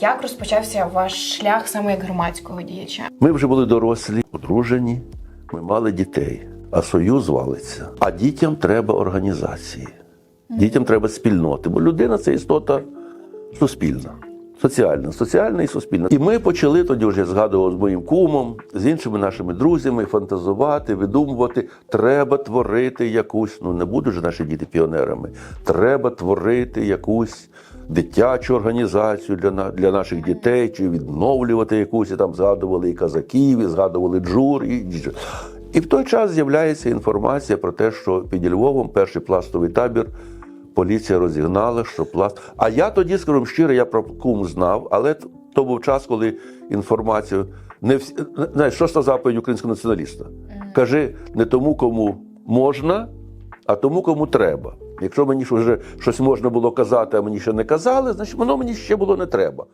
Як розпочався ваш шлях саме як громадського діяча? Ми вже були дорослі, одружені, ми мали дітей, а союз валиться. А дітям треба організації, дітям треба спільноти, бо людина це істота суспільна. Соціальна, соціальна і суспільна. І ми почали тоді вже згадував з моїм кумом, з іншими нашими друзями фантазувати, видумувати. Треба творити якусь. Ну не будуть же наші діти піонерами. Треба творити якусь дитячу організацію для, на- для наших дітей, чи відновлювати якусь. І там згадували і казаків, і згадували джур. І, і в той час з'являється інформація про те, що під Львовом перший пластовий табір поліція розігнала, що пласт. А я тоді, скажу щиро, я про кум знав, але то був час, коли інформацію не всі знаєш, що ж та заповідь українського націоналіста? Кажи не тому, кому можна, а тому, кому треба. Якщо мені вже щось можна було казати, а мені ще не казали, значить воно мені ще було не треба.